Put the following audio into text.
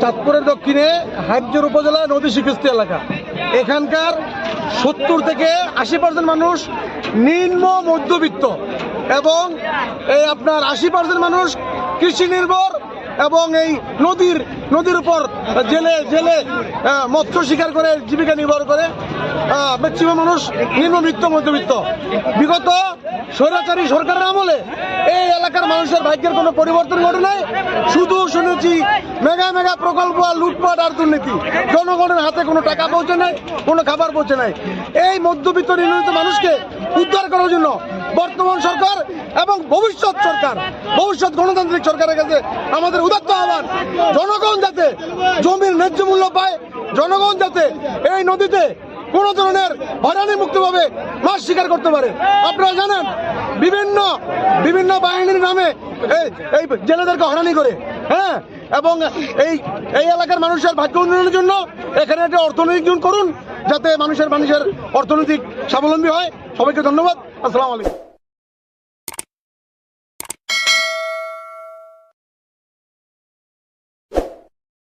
চাঁদপুরের দক্ষিণে হাইমজোর উপজেলা নদী শিকিস্তি এলাকা। এখানকার সত্তর থেকে আশি পার্সেন্ট মানুষ নিম্ন মধ্যবিত্ত এবং এই আপনার আশি পার্সেন্ট মানুষ কৃষি নির্ভর এবং এই নদীর নদীর উপর জেলে জেলে মৎস্য শিকার করে জীবিকা নির্ভর করে ম্যাক্সিমাম মানুষ নিম্নবিত্ত মধ্যবিত্ত। বিগত স্বৈরাচারী সরকারের আমলে এই এলাকার মানুষের ভাগ্যের কোনো পরিবর্তন ঘটে নাই। শুনেছি মেগা মেগা প্রকল্প আর লুটপাট আর দুর্নীতি। জনগণের হাতে কোনো টাকা পৌঁছে নাই, কোনো খাবার পৌঁছে নাই। এই মধ্যবিত্ত নিম্নবিত্ত মানুষকে উদ্ধার করার জন্য বর্তমান সরকার এবং ভবিষ্যৎ সরকার, ভবিষ্যৎ গণতান্ত্রিক সরকারের কাছে আমাদের উদাত্ত আহ্বান, জনগণ যাতে জমির ন্যায্য মূল্য পায়, জনগণ যাতে এই নদীতে কোন ধরনের হয়রানি মুক্তভাবে মাছ শিকার করতে পারে। আপনারা জানেন, বিভিন্ন বিভিন্ন বাহিনীর নামে এই জেলেদের হরানি করে হ্যাঁ? এবং এই এই এলাকার মানুষের ভাগ্য উন্নয়নের জন্য এখানে একটা অর্থনৈতিক জুন করুন, যাতে মানুষের মানুষের অর্থনৈতিক স্বাবলম্বী হয়। সবাইকে ধন্যবাদ। আসসালামু আলাইকুম।